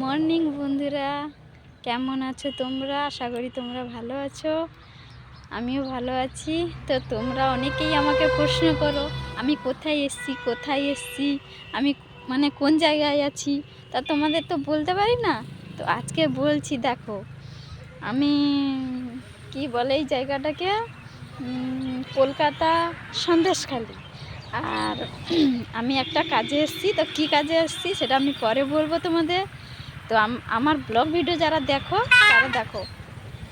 Morning বন্ধুরা, কেমন আছো তোমরা? আশা করি তোমরা ভালো আছো। আমিও ভালো আছি। তো তোমরা অনেকেই আমাকে প্রশ্ন করো, আমি কোথায় এসছি কোথায় এসছি, আমি মানে কোন জায়গায় আছি? তা তোমাদের তো বলতে পারি না? তো আজকে বলছি, দেখো, আমি কি বলে এই জায়গাটাকে? কলকাতা সন্দেশখালী। আর আমি একটা কাজে এসেছি। তো কি কাজে এসেছি সেটা আমি পরে বলব তোমাদের। তো আমার ব্লগ ভিডিও যারা দেখো, তারা দেখো।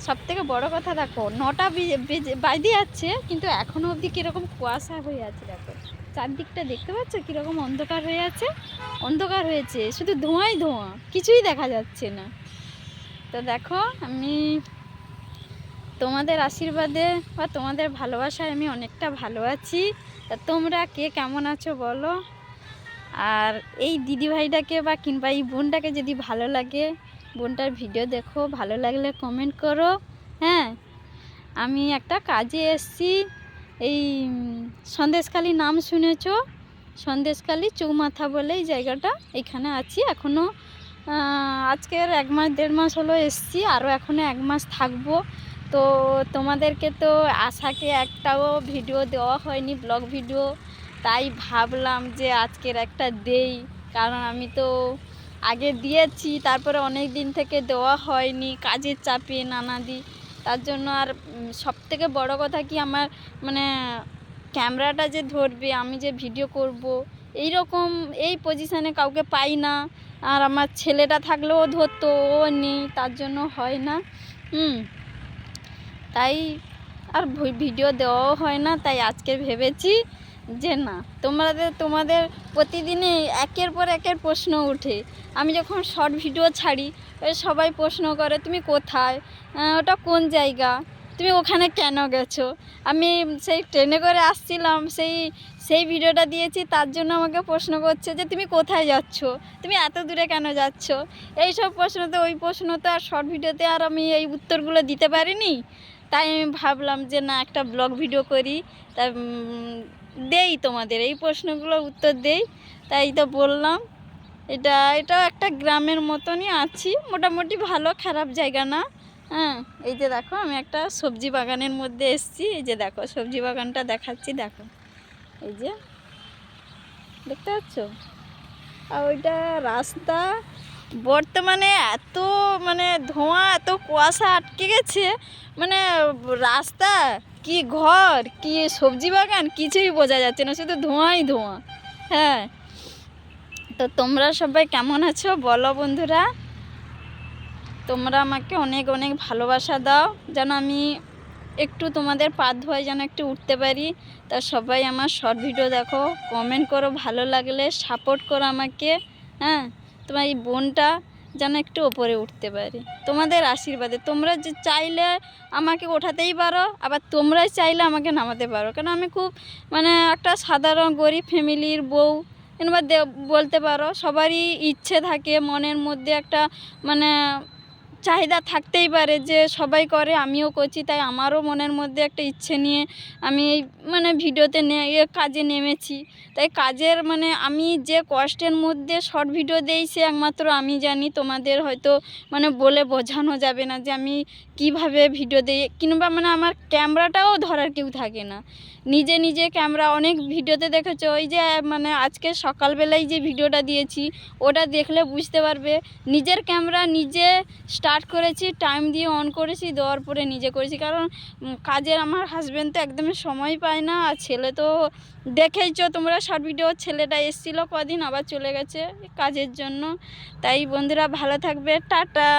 সব থেকে বড় কথা দেখো, নটা বেজে যাচ্ছে কিন্তু এখনও অবধি কীরকম কুয়াশা হয়ে আছে দেখো। চারদিকটা দেখতে পাচ্ছ? কীরকম অন্ধকার হয়ে আছে? অন্ধকার হয়েছে, শুধু ধোঁয়াই ধোঁয়া, কিছুই দেখা যাচ্ছে না। তো দেখো, আমি তোমাদের আশীর্বাদে বা তোমাদের ভালোবাসায় আমি অনেকটা ভালো আছি। তা তোমরা কে কেমন আছো বলো? আর এই দিদিভাইটাকে বা কিংবা এই বোনটাকে যদি ভালো লাগে, বোনটার ভিডিও দেখো, ভালো লাগলে কমেন্ট করো হ্যাঁ? আমি একটা কাজে এসছি, এই সন্দেশখালি নাম শুনেছ? সন্দেশখালি চৌমাথা বলে এই জায়গাটা, এখানে আছি এখনও আজকের এক মাস, দেড় মাস হলো এসছি, আরও এখনও এক মাস থাকব। তো তোমাদেরকে তো আশাকে একটাও ভিডিও দেওয়া হয়নি ব্লগ ভিডিও তাই ভাবলাম যে আজকের একটা দেই, কারণ আমি তো আগে দিয়েছি, তারপরে অনেক দিন থেকে দেওয়া হয়নি, কাজের চাপে নানাদি। তার জন্য আর সব থেকে বড় কথা কি আমার মানে ক্যামেরাটা যে ধরবে, আমি যে ভিডিও করব এই রকম এই পজিশানে কাউকে পাই না। আর আমার ছেলেটা থাকলেও ধরতো, ও নেই, তার জন্য হয় না। হুম, তাই আর ভিডিও দেওয়াও হয় না, তাই আজকে ভেবেছি যে না, তোমাদের তোমাদের প্রতিদিনই একের পর একের প্রশ্ন ওঠে আমি যখন শর্ট ভিডিও ছাড়ি সবাই প্রশ্ন করে, তুমি কোথায়? ওটা কোন জায়গা? তুমি ওখানে কেন গেছো? আমি সেই ট্রেনে করে আসছিলাম, সেই সেই ভিডিওটা দিয়েছি, তার জন্য আমাকে প্রশ্ন করছে যে, তুমি কোথায় যাচ্ছ? তুমি এত দূরে কেন যাচ্ছ? এই সব প্রশ্নতে ওই প্রশ্নতে আর শর্ট ভিডিওতে আর আমি এই উত্তরগুলো দিতে পারিনি। তাই আমি ভাবলাম যে, না, একটা ব্লগ ভিডিও করি। তা দেই তোমাদের, এই প্রশ্নগুলোর উত্তর দেই। তাই তো বললাম, এটা, এটাও একটা গ্রামের মতনই আছি, মোটামুটি ভালো, খারাপ জায়গা না। হ্যাঁ এই যে দেখো, আমি একটা সবজি বাগানের মধ্যে এসেছি, এই যে দেখো, সবজি বাগানটা দেখাচ্ছি, দেখো। এই যে, দেখতে পাচ্ছ? আর ওইটা রাস্তা বর্তমানে এত মানে ধোঁয়া, এত কুয়াশা আটকে গেছে মানে রাস্তা, কি ঘর, কি সবজি বাগান, কিছুই বোঝা যাচ্ছে না, শুধু ধোঁয়াই ধোঁয়া হ্যাঁ। তো তোমরা সবাই কেমন আছো? বলো বন্ধুরা। তোমরা আমাকে অনেক অনেক ভালোবাসা দাও, যেন আমি একটু তোমাদের পা ধোয়ায় যেন একটু উঠতে পারি। তা সবাই আমার শর্ট ভিডিও দেখো কমেন্ট করো, ভালো লাগলে সাপোর্ট করো আমাকে হ্যাঁ। তোমার এই বোনটা যেন একটু ওপরে উঠতে পারে। তোমাদের আশীর্বাদে। তোমরা যে চাইলে আমাকে ওঠাতেই পারো, আবার তোমরাই চাইলে আমাকে নামাতে পারো। কেন আমি খুব মানে একটা সাধারণ, গরিব ফ্যামিলির বউ। কিংবা বলতে পারো, সবারই ইচ্ছে থাকে মনের মধ্যে একটা মানে চাহিদা থাকতেই পারে যে সবাই করে, আমিও করছি, তাই আমারও মনের মধ্যে একটা ইচ্ছে নিয়ে আমি এই মানে ভিডিওতে নে কাজে নেমেছি। তাই কাজের মানে আমি যে কষ্টের মধ্যে শর্ট ভিডিও দেই, সে একমাত্র আমি জানি, তোমাদের হয়তো মানে বলে বোঝানো যাবে না যে আমি কীভাবে ভিডিও দিই, কিংবা মানে আমার ক্যামেরাটাও ধরার কেউ থাকে না। নিজে নিজে ক্যামেরা, অনেক ভিডিওতে দেখেছ, ওই যে মানে আজকে সকালবেলায় যে ভিডিওটা দিয়েছি, ওটা দেখলে বুঝতে পারবে। নিজের ক্যামেরা নিজে স্টার্ট করেছি টাইম দিয়ে অন করেছি, দেওয়ার পরে নিজে করেছি। কারণ কাজের আমার হাজব্যান্ড তো একদমই সময় পায় না, আর ছেলে তো দেখেইছো তোমরা শর্ট ভিডিও ছেলেটা এসেছিল কদিন, আবার চলে গেছে কাজের জন্য। তাই বন্ধুরা ভালো থাকবে, টাটা।